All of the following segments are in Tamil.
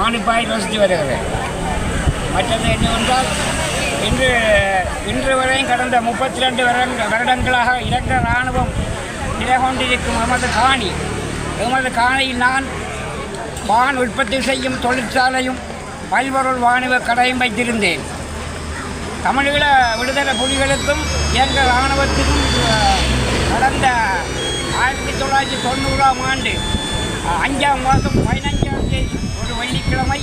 மானிப்பாய் வசித்து வருகிறது. மற்றது என்னவென்றால் இன்று இன்று வரையும் கடந்த முப்பத்தி ரெண்டு வருடங்களாக இலங்கை இராணுவம் நிலை கொண்டிருக்கும் எமது காணி. எமது காணியில் நான் வான் உற்பத்தி செய்யும் தொழிற்சாலையும் பல்பொருள் வாணிப கடையும் வைத்திருந்தேன். தமிழீழ விடுதலை புலிகளுக்கும் எங்கள் இராணுவத்துக்கும் கடந்த ஆயிரத்தி தொள்ளாயிரத்தி தொண்ணூறாம் ஆண்டு அஞ்சாம் மாதம் பதினஞ்சாம் தேதி ஒரு வெள்ளிக்கிழமை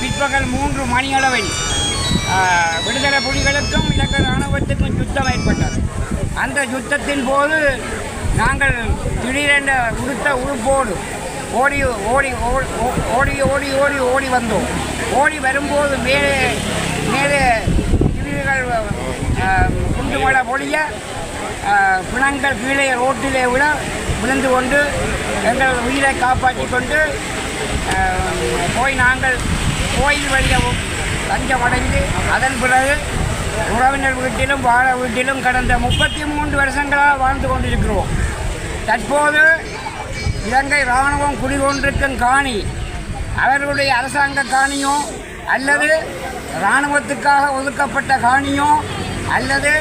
பிற்பகல் மூன்று மணியளவில் விடுதலை புலிகளுக்கும் இலக்க இராணுவத்துக்கும் யுத்தம் ஏற்பட்டது. அந்த யுத்தத்தின் போது நாங்கள் திடீரென உடுத்த உறுப்போடு ஓடி ஓடி ஓ- ஓடி ஓடி ஓடி ஓடி வந்தோம். ஓடி வரும்போது மேலே மேலே திடீர்கள் குண்டு மழை பொழிய பிணங்கள் கீழே ரோட்டிலே விட விழுந்து கொண்டு எங்கள் உயிரை காப்பாற்றி கொண்டு போய் நாங்கள் கோயில் வழியவும் தஞ்சமடைந்து அதன் பிறகு உறவினர் வீட்டிலும் வாழ வீட்டிலும் கடந்த முப்பத்தி மூன்று வருஷங்களாக வாழ்ந்து கொண்டிருக்கிறோம். தற்போது இலங்கை இராணுவம் குடிகொண்டிருக்கும் காணி அவர்களுடைய அரசாங்க காணியோ அல்லது இராணுவத்துக்காக ஒதுக்கப்பட்ட காணியோ அல்லது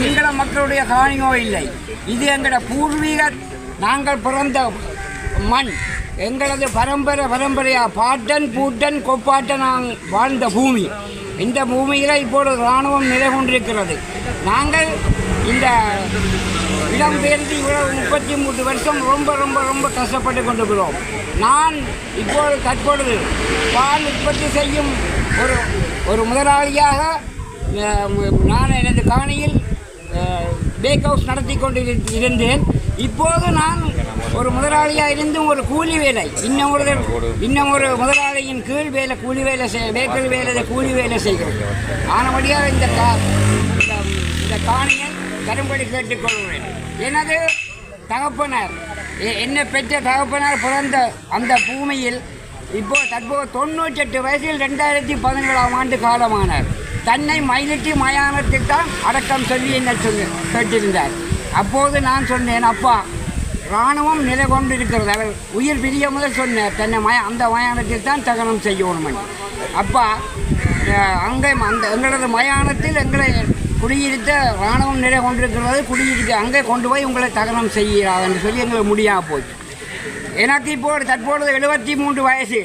சிங்கள மக்களுடைய காணியோ இல்லை. இது எங்களோட பூர்வீக நாங்கள் பிறந்த மண். எங்களது பரம்பரை பரம்பரையாக பாட்டன் பூட்டன் கொப்பாட்டன் நாங் வாழ்ந்த பூமி. இந்த பூமியில் இப்போது இராணுவம் நிலை கொண்டிருக்கிறது. நாங்கள் இந்த இடம்பெயர்ந்து இவ்வளவு முப்பத்தி மூன்று வருஷம் ரொம்ப ரொம்ப ரொம்ப கஷ்டப்பட்டு கொண்டிருக்கிறோம். நான் இப்போது தற்பொழுது பால் உற்பத்தி செய்யும் ஒரு ஒரு முதலாளியாக நான் எனது காணியில் பேக் ஹவுஸ் நடத்தி கொண்டு இருந்தேன். இப்போது நான் ஒரு முதலாளியாக இருந்தும் ஒரு கூலி வேலை. இன்னும் ஒரு இன்னும் ஒரு முதலாளியின் கீழ் வேலை கூலி வேலை செய் பேக்கரி வேலை கூலி வேலை செய்கிறோம். ஆனபடியாக இந்த கா இந்த- இந்த காணியை கரும்படி கேட்டுக்கொள்கிறேன். எனது தகப்பனார் எ- என்னை பெற்ற தகப்பனார் பிறந்த அந்த பூமியில் இப்போ தற்போது தொண்ணூற்றெட்டு வயசில் ரெண்டாயிரத்தி பதினேழாம் ஆண்டு காலமானார். தன்னை மயிலிட்டி மயானத்தில் தான் அடக்கம் சொல்லி என்ன சொல்லி கேட்டிருந்தார். அப்போது நான் சொன்னேன் அப்பா இராணுவம் நிலை கொண்டு இருக்கிறது அவர் உயிர் பிரிய முதல் சொன்னார் தன்னை மய அந்த மயானத்தில் தான் தகனம் செய்யணும் அப்பா அங்கே அந்த எங்களது மயானத்தில் எங்களை குடியிருத்த இராணுவம் நிலை கொண்டிருக்கிறது குடியிருக்க அங்கே கொண்டு போய் உங்களை தகனம் செய்கிறார் என்று சொல்லி எங்களுக்கு முடியாமல் போச்சு. எனக்கு இப்போது தற்பொழுது எழுபத்தி மூன்று வயசு.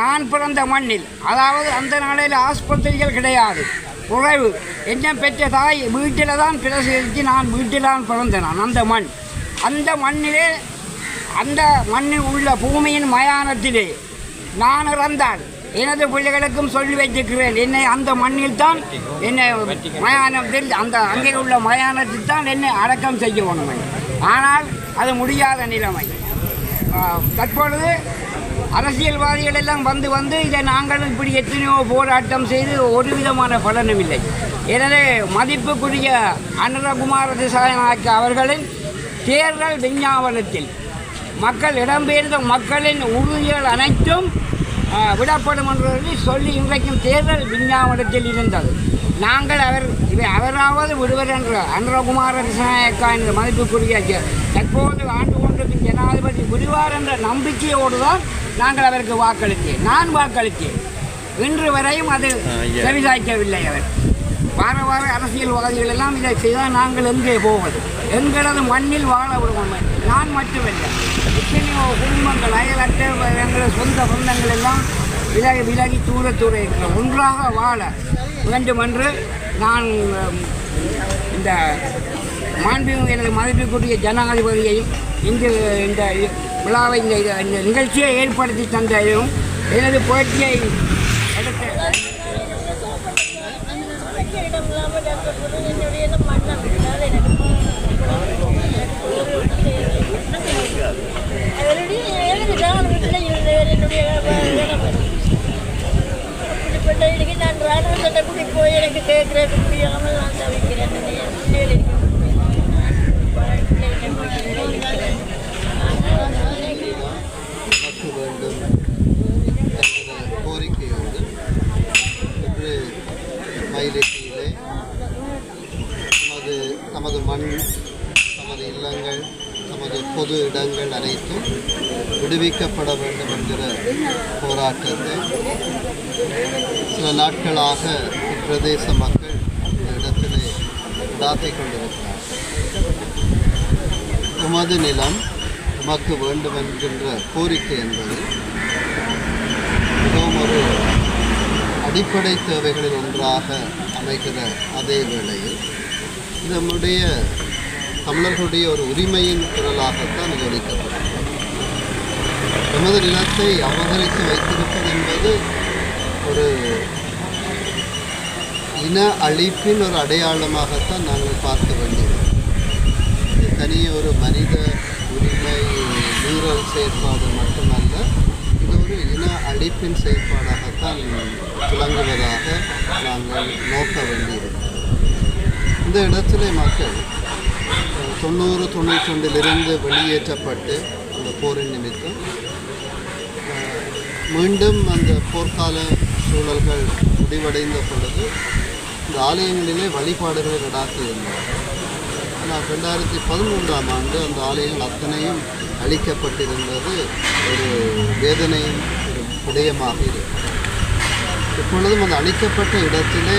நான் பிறந்த மண்ணில் அதாவது அந்த நாளில் ஆஸ்பத்திரிகள் கிடையாது. குறைவு என்ன பெற்ற தாய் வீட்டில் தான் பிரசரித்து நான் வீட்டில் தான் பிறந்த நான் அந்த மண். அந்த மண்ணிலே அந்த மண்ணில் உள்ள பூமியின் மயானத்திலே நான் இறந்தால் எனது பிள்ளைகளுக்கும் சொல்லி வைத்திருக்கிறேன். என்னை அந்த மண்ணில் தான் என்னை மயானத்தில் அந்த அங்கே உள்ள மயானத்தில் தான் என்னை அடக்கம் செய்ய வேணும் ஆனால் அது முடியாத நிலைமை. தற்பொழுது அரசியல்வாதிகள் எல்லாம் வந்து வந்து இதை நாங்கள் இப்படி எத்தனையோ போராட்டம் செய்து ஒரு விதமான பலனும் இல்லை எனவே மதிப்புக்குரிய அனுரகுமார திசாநாயக்க அவர்களின் தேர்தல் விஞ்ஞாபனத்தில் மக்கள் இடம்பெயர்ந்த மக்களின் உறுதிகள் அனைத்தும் விடப்படும் என்று சொல்லி இன்றைக்கும் தேர்தல் விஞ்ஞாபனத்தில் இருந்தது. நாங்கள் அவர் இவை அவராவது விடுவர் என்ற அனுரகுமார திசாநாயக்கா என்ற மதிப்புக்குரிய தற்போது ஆண்டு கொண்டிருக்கும் ஜனாதிபதி விடுவார் என்ற நம்பிக்கையோடு தான் நாங்கள் அவருக்கு வாக்களித்தேன். நான் வாக்களித்தேன். இன்று வரையும் அது செவிசாய்க்கவில்லை அவர். வார வார அரசியல்வாதிகள் எல்லாம் இதை செய்தால் நாங்கள் எங்கே போவது? எங்களது மண்ணில் வாழ விடுவோம். நான் மட்டுமல்ல. எத்தனையோ குடும்பங்கள் அயலற்ற எங்களது சொந்த சொந்தங்கள் எல்லாம் விலகி விலகி தூர தூர ஒன்றாக வாழ வேண்டும் என்று நான் இந்த மாண்புமிகு எனது மதிப்புக்குரிய ஜனாதிபதியையும் இந்த இந்த விழாவை இந்த இந்த நிகழ்ச்சியை ஏற்படுத்தி தந்தையும் எனது போட்டியை எடுத்த நான் நான் ராணுவ சட்டப்படி போய் எனக்கு கேட்கறது முடியாமல் நான் தவிக்கிறேன் என்னுடைய பிள்ளைகளுக்கு. மாற்ற வேண்டும் என்கிற கோரிக்கையோடு இன்று மயிலட்டியிலே நமது நமது மண் நமது இல்லங்கள் நமது பொது இடங்கள் அனைத்தும் விடுவிக்கப்பட வேண்டும் என்கிற போராட்டத்தை சில நாட்களாக இப்பிரதேச மக்கள் இந்த இடத்திலே நடாத்திக் கொண்டிருக்கிறார்கள். உமது நிலம் உமக்கு வேண்டும் என்கின்ற கோரிக்கை என்பது மிகவும் ஒரு அடிப்படை தேவைகளில் ஒன்றாக அமைகிற அதே வேளையில் நம்முடைய தமிழர்களுடைய ஒரு உரிமையின் குரலாகத்தான் இது ஒலிக்கப்படும் நமது நிலத்தை அபகரித்து வைத்திருப்பது என்பது ஒரு இன அழிப்பின் ஒரு அடையாளமாகத்தான் நாங்கள் பார்க்க வேண்டியது. தனி ஒரு மனித உரிமை மீறல் செயற்பாடு மட்டுமல்ல இது ஒரு இன அழிப்பின் செயற்பாடாகத்தான் விளங்குவதாக நாங்கள் நோக்க வேண்டியிருக்கிறோம். இந்த இடத்திலே மக்கள் தொண்ணூறு தொண்ணூற்றி ஒன்றிலிருந்து வெளியேற்றப்பட்டு அந்த போரின் நிமித்தம் மீண்டும் அந்த போர்க்கால சூழல்கள் முடிவடைந்த பொழுது இந்த ஆலயங்களிலே வழிபாடுகளை நடாத்தியிருந்தார். ஆனால் ரெண்டாயிரத்தி பதிமூன்றாம் ஆண்டு அந்த ஆலயங்கள் அத்தனையும் அழிக்கப்பட்டிருந்தது ஒரு வேதனையின் ஒரு விடயமாக இருக்கிறது. இப்பொழுதும் அந்த அழிக்கப்பட்ட இடத்திலே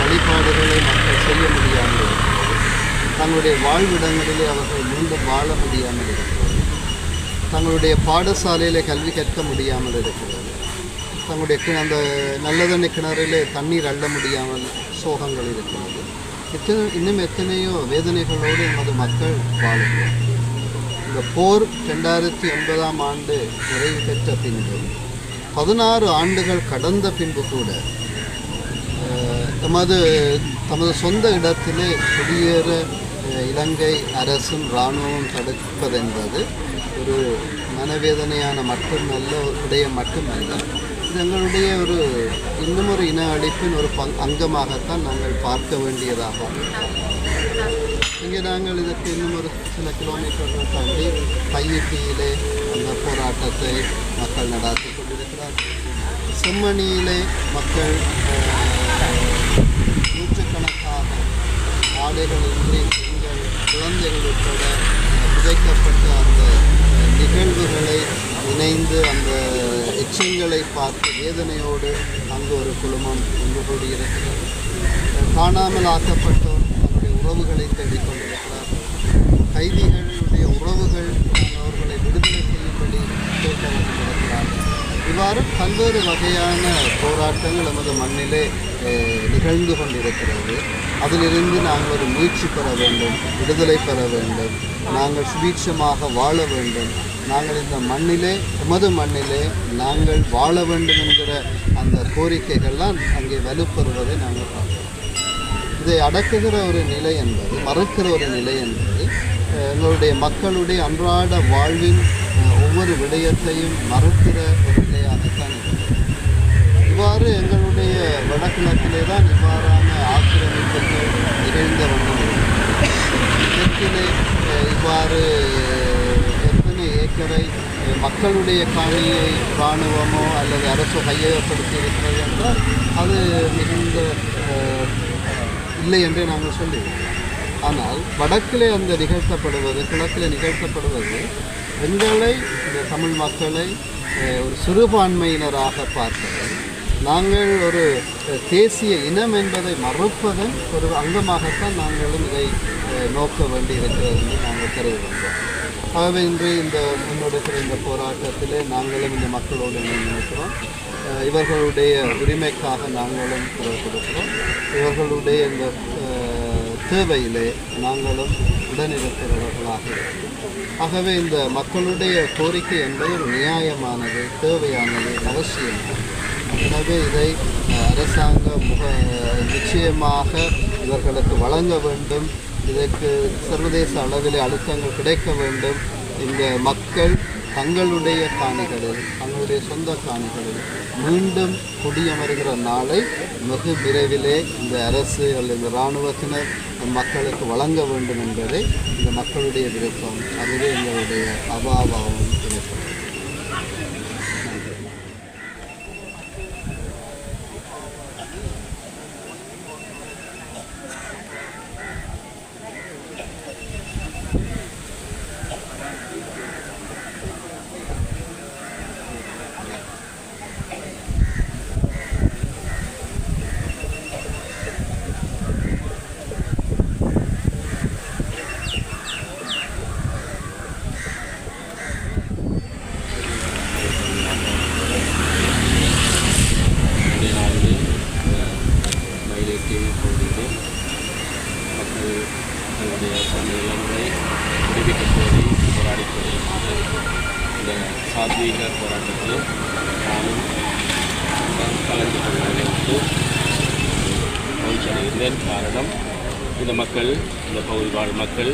வழிபாடுகளை மக்கள் செய்ய முடியும். தங்களுடைய வாழ்விடங்களிலே அவர்கள் மீண்டும் வாழ முடியாமல் இருக்கிறது. தங்களுடைய பாடசாலையிலே கல்வி கற்க முடியாமல் இருக்கிறது. தங்களுடைய கி- அந்த நல்ல தண்ணி கிணறிலே தண்ணீர் அள்ள முடியாமல் சோகங்கள் இருக்கிறது. எத்தனை இன்னும் எத்தனையோ வேதனைகளோடு நமது மக்கள் வாழுகிறார் இந்த போர் ரெண்டாயிரத்தி ஒன்பதாம் ஆண்டு நிறைவு பெற்ற பின்பு பதினாறு ஆண்டுகள் கடந்த பின்பு கூட அஹ், தமது தமது சொந்த இடத்திலே குடியேற இலங்கை அரசும் இராணுவம் தடுப்பதென்பது ஒரு மனவேதனையான மட்டுமல்ல ஒரு விடயம் மட்டுமல்ல. இது எங்களுடைய ஒரு இன்னும் ஒரு இன அழிப்பின் ஒரு பங் அங்கமாகத்தான் நாங்கள் பார்க்க வேண்டியதாக இங்கே நாங்கள் இதற்கு இன்னும் ஒரு சில கிலோமீட்டர்கள் தாண்டி பையிட்டியிலே அந்த போராட்டத்தை மக்கள் நடாத்தி கொண்டிருக்கிறார்கள். செம்மணியிலே மக்கள் நூற்றுக்கணக்காக ஆடைகளின்றி குழந்தைகள் உட்பட விதைக்கப்பட்ட அந்த நிகழ்வுகளை இணைந்து அந்த எச்சங்களை பார்த்து வேதனையோடு அங்கு ஒரு குழுமம் ஒன்று கூடியிருக்கிறது. காணாமல் ஆக்கப்பட்டோர் தன்னுடைய உறவுகளை தேடிக்கொண்டிருக்கிறார்கள் கைதிகளுடைய உறவுகள் அவர்களை விடுதலை செய்யும்படி கேட்க கொண்டிருக்கிறார்கள் இவ்வாறு பல்வேறு வகையான போராட்டங்கள் நமது மண்ணிலே நிகழ்ந்து கொண்டிருக்கிறது. அதிலிருந்து நாங்கள் ஒரு மீட்சி பெற வேண்டும் விடுதலை பெற வேண்டும். நாங்கள் சுபீட்சமாக வாழ வேண்டும். நாங்கள் இந்த மண்ணிலே எமது மண்ணிலே நாங்கள் வாழ வேண்டும் என்கிற அந்த கோரிக்கைகள்லாம் அங்கே வலுப்பெறுவதை நாங்கள் பார்க்கிறோம். இதை அடக்குகிற ஒரு நிலை என்பது மறுக்கிற ஒரு நிலை என்பது எங்களுடைய மக்களுடைய அன்றாட வாழ்வின் ஒவ்வொரு விடயத்தையும் மறுக்கிற ஒரு அதைத்தான் இவ்வாறு எங்களுடைய வடகிழக்கிலே தான் இவ்வாறான ஆக்கிரமிப்புகள் நிகழ்ந்த வண்ணம் தெற்கிலே இவ்வாறு எத்தனை ஏக்கரை மக்களுடைய காணியை இராணுவமோ அல்லது அரசு கையகப்படுத்தி இருக்கிறது என்றால் அது மிகுந்த இல்லை என்றே நாங்கள் சொல்லுவோம் ஆனால் வடக்கிலே அந்த நிகழ்த்தப்படுவது கிழக்கிலே நிகழ்த்தப்படுவது எங்களை இந்த தமிழ் மக்களை ஒரு சிறுபான்மையினராக பார்ப்பது நாங்கள் ஒரு தேசிய இனம் என்பதை மறுப்பதன் ஒரு அங்கமாகத்தான் நாங்களும் இதை நோக்க நோக்க வேண்டியிருக்கிறது என்று நாங்கள் கருதுகின்றோம். ஆகவே இன்று இந்த முன்னெடுக்கிற இந்த போராட்டத்திலே நாங்களும் இந்த மக்களோடு நினைக்கிறோம் இவர்களுடைய உரிமைக்காக நாங்களும் குரல் கொடுக்கிறோம். இவர்களுடைய இந்த தேவையிலே நாங்களும் உடனிருக்கிறவர்களாக இருக்கிறோம் ஆகவே இந்த மக்களுடைய கோரிக்கை என்பது ஒரு நியாயமானது தேவையானது அவசியம். எனவே இதை அரசாங்கம் முக நிச்சயமாக இவர்களுக்கு வழங்க வேண்டும். இதற்கு சர்வதேச அளவிலே அழுத்தங்கள் கிடைக்க வேண்டும். இந்த மக்கள் தங்களுடைய காணிகளில் தங்களுடைய சொந்த காணிகளில் மீண்டும் குடியமர்கிற நாளை வெகு விரைவிலே இந்த அரசு அல்லது இந்த இராணுவத்தினர் மக்களுக்கு வழங்க வேண்டும் என்பதை இந்த மக்களுடைய விருப்பம். அதுவே எங்களுடைய அபாவாவும் விருப்பம் நன்றி தங்களுடைய சொந்த நிலங்களை விடுவிக்க கோரி போராடி கொண்டிருக்கிறது இந்த சாத்வீக போராட்டத்தில் நானும் கலந்து கொள்வதற்கு மகிழ்ச்சி அடைகின்றேன் காரணம் இந்த மக்கள் இந்த பகுதி வாழ் மக்கள்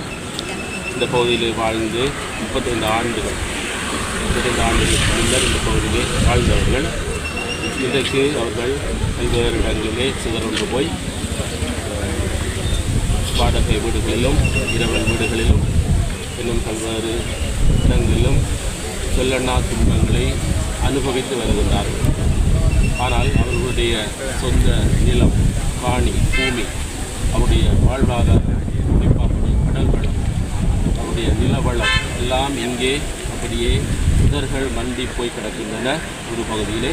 இந்த பகுதியில் வாழ்ந்து முப்பத்தைந்து ஆண்டுகள் முப்பத்தைந்து ஆண்டுகளுக்கு முன்னர் இந்த பகுதியிலே வாழ்ந்தவர்கள். இன்றைக்கு அவர்கள் பல்வேறு இடங்களிலே சிதறொன்று போய் வாடகை வீடுகளிலும் இரவல் வீடுகளிலும் இன்னும் பல்வேறு இடங்களிலும் சொல்லண்ணா துன்பங்களை அனுபவித்து வருகின்றார்கள். ஆனால் அவர்களுடைய சொந்த நிலம் காணி பூமி அவருடைய வாழ்வாதாரம் அவருடைய நிலவளம் எல்லாம் இங்கே அப்படியே புதர்கள் மண்டி போய் கிடக்கின்றன. ஒரு பகுதியிலே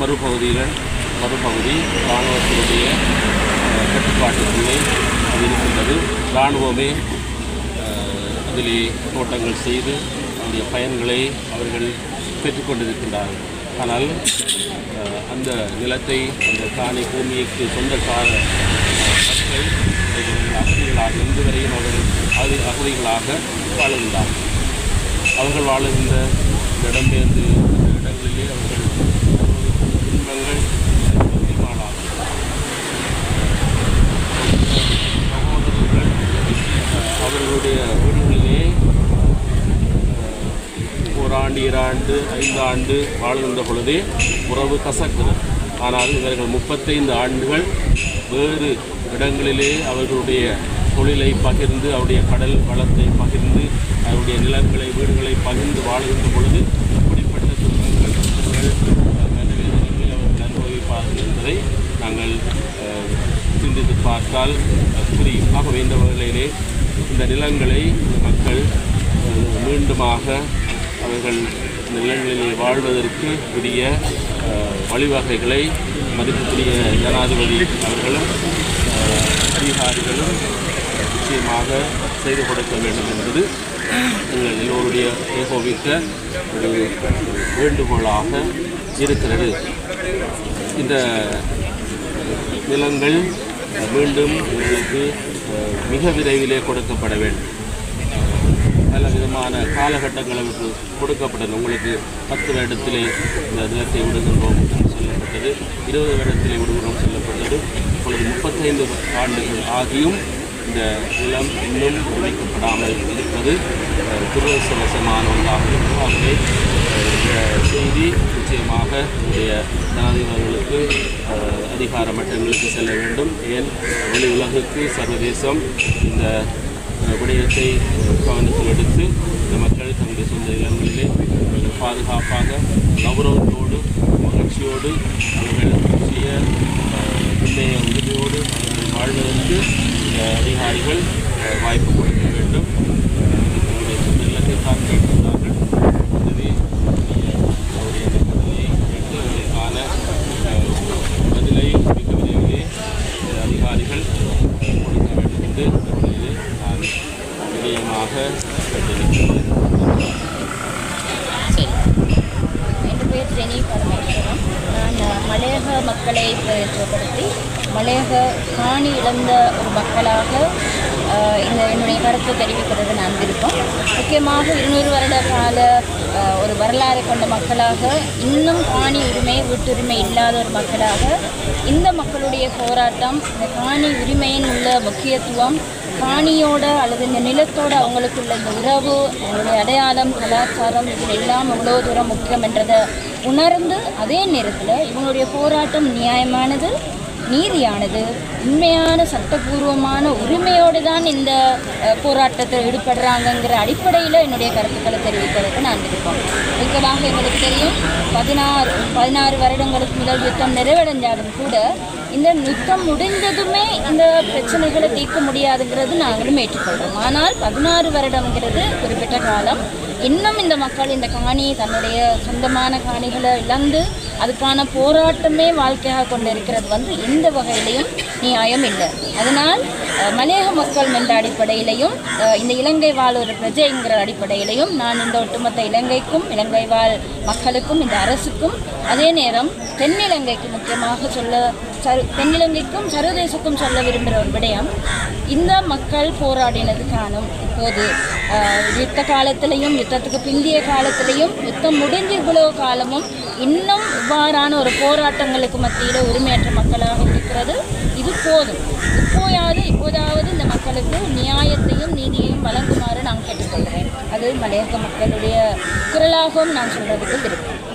மறுபகுதியில் மறுபகுதி இராணுவத்தினுடைய கட்டுப்பாட்டுக்குள்ளே அது இருக்கின்றது. இராணுவமே அதிலே தோட்டங்கள் செய்து அதனுடைய பயன்களை அவர்கள் பெற்றுக்கொண்டிருக்கின்றார்கள் ஆனால் அந்த நிலத்தை அந்த காணி பூமிக்கு சொந்தக்கார மக்கள் இன்று வரையும் அவர்கள் அது அகதிகளாக வாழ்ந்தார் அவர்கள் வாழுகின்ற இடம்பெயர்ந்து இடங்களிலே அவர்கள் துன்பங்கள் சகோதரர்கள் அவர்களுடைய வீடுகளிலே ஆண்டு ஓராண்டு இராண்டு ஐந்தாண்டு வாழ்கின்ற பொழுதே உறவு கசக்கிறது ஆனால் இவர்கள் முப்பத்தைந்து ஆண்டுகள் வேறு இடங்களிலே அவர்களுடைய தொழிலை பகிர்ந்து அவருடைய கடல் வளத்தை பகிர்ந்து அவருடைய நிலங்களை வீடுகளை பகிர்ந்து வாழுகின்ற பொழுது இப்படிப்பட்ட துன்பங்கள் கஷ்டங்கள் மனவேதனைகளை அவர்கள் அனுபவிப்பார்கள் என்பதை நாங்கள் சிந்தித்து பார்த்தால் புரியும் ஆகவே இந்த வகையிலே இந்த நிலங்களை மக்கள் மீண்டுமாக அவர்கள் இந்த நிலங்களிலே வாழ்வதற்கு உரிய வழிவகைகளை மதிப்புக்குரிய ஜனாதிபதி அவர்களும் அதிகாரிகளும் நிச்சயமாக செய்து கொடுக்க வேண்டும் என்பது எங்கள் எல்லோருடைய ஏகோபிக்க ஒரு வேண்டுகோளாக இருக்கிறது. இந்த நிலங்கள் மீண்டும் உங்களுக்கு மிக விரைவிலே கொடுக்கப்பட வேண்டும். பல விதமான காலகட்டங்களுக்கு கொடுக்கப்பட்டது உங்களுக்கு பத்து வருடத்திலே இந்த நிலத்தை விடுகின்றோம் என்று சொல்லப்பட்டது இருபது வருடத்திலே விடுகிறோம் சொல்லப்பட்டது. இப்பொழுது முப்பத்தைந்து ஆண்டுகள் ஆகியும் இந்த நிலம் இன்னும் விடுவிக்கப்படாமல் இருப்பது துரதிருஷ்டவசமான ஒன்றாக இருக்கும் ஆகவே இந்த செய்தி நிச்சயமாக என்னுடைய ஜனாதிபதிகளுக்கு அதிகார மட்டங்களுக்கு செல்ல வேண்டும். ஏன்? வெளி உலகுக்கு சர்வதேசம் இந்த விடயத்தை கவனத்தில் எடுத்து இந்த மக்கள் தங்களுடைய சொந்த நிலங்களிலே பாதுகாப்பாக கௌரவத்தோடு மகிழ்ச்சியோடு அவர்கள் சுய அஹ், முன்னைய உரிமையோடு அவர்கள் வாழ்வதற்கு இந்த வாய்ப்பு கொடுக்க வேண்டும் தங்களுடைய சொந்த நிலத்தை காத்திருக்கிறார்கள் எனவே உரிய அவருடைய நிபந்தனையை கேட்டு அவர்களுக்கான அஹ், பதிலை மிக விரைவிலே இந்த அதிகாரிகள் அஹ், கொடுக்க வேண்டும் என்று இந்த வழியிலே நான் விடயமாக கேட்டிருக்கிறேன் சரி என் பேர் ஜெனி பரமேஸ்வரம் நான் மலையக மக்களை பிரதிநிதித்துவப்படுத்தி மலையக காணி இழந்த ஒரு மக்களாக இந்த என்னுடைய கருத்தை தெரிவிக்கிறது நான் விருப்பம். முக்கியமாக இருநூறு வருட கால ஒரு வரலாறு கொண்ட மக்களாக இன்னும் காணி உரிமை வீட்டுரிமை இல்லாத ஒரு மக்களாக இந்த மக்களுடைய போராட்டம் இந்த காணி உரிமையின் உள்ள முக்கியத்துவம் காணியோட அல்லது இந்த நிலத்தோட அவங்களுக்குள்ள இந்த உறவு அவங்களுடைய அடையாளம் கலாச்சாரம் இது எல்லாம் அவ்வளோ தூரம் முக்கியம் என்றதை உணர்ந்து அதே நேரத்தில் இவங்களுடைய போராட்டம் நியாயமானது நீதியானது உண்மையான சட்டபூர்வமான உரிமையோடு தான் இந்த போராட்டத்தில் ஈடுபடுறாங்கங்கிற அடிப்படையில் என்னுடைய கருத்துக்களை தெரிவிப்பதற்கு நான் இருக்கோம் முக்கியமாக எங்களுக்கு தெரியும் பதினாறு பதினாறு வருடங்களுக்கு முதல் யுத்தம் நிறைவடைஞ்சாலும் கூட இந்த யுத்தம் முடிந்ததுமே இந்த பிரச்சனைகளை தீர்க்க முடியாதுங்கிறது நாங்களும் ஏற்றுக்கொள்கிறோம் ஆனால் பதினாறு வருடம்ங்கிறது குறிப்பிட்ட காலம். இன்னும் இந்த மக்கள் இந்த காணியை தன்னுடைய சொந்தமான காணிகளை இழந்து அதுக்கான போராட்டமே வாழ்க்கையாக கொண்டிருக்கிறது வந்து எந்த வகையிலையும் நியாயம் இல்லை. அதனால் மலையக மக்கள் என்ற அடிப்படையிலையும் இந்த இலங்கை வாழ் ஒரு பிரஜைங்கிற அடிப்படையிலையும் நான் இந்த ஒட்டுமொத்த இலங்கைக்கும் இலங்கை வாழ் மக்களுக்கும் இந்த அரசுக்கும் அதே நேரம் தென்னிலங்கைக்கு முக்கியமாக சொல்ல சரு தென்னிலங்கைக்கும் சர்வதேசக்கும் சொல்ல விரும்புகிற ஒரு விடயம் இந்த மக்கள் போராடினது காணும். இப்போது யுத்த காலத்திலையும் யுத்தத்துக்கு பிந்திய காலத்திலையும் யுத்தம் முடிஞ்ச இவ்வளவு காலமும் இன்னும் இவ்வாறான ஒரு போராட்டங்களுக்கு மத்தியில் உரிமையற்ற மக்களாக இருக்கிறது. இது போதும். இப்போயாவது இப்போதாவது இந்த மக்களுக்கு நியாயத்தையும் நீதியையும் வழங்குமாறு நான் கேட்டுக்கொள்கிறேன். அது மலையக மக்களுடைய குரலாகவும் நான் சொல்கிறதுக்கு விரும்புகிறேன்.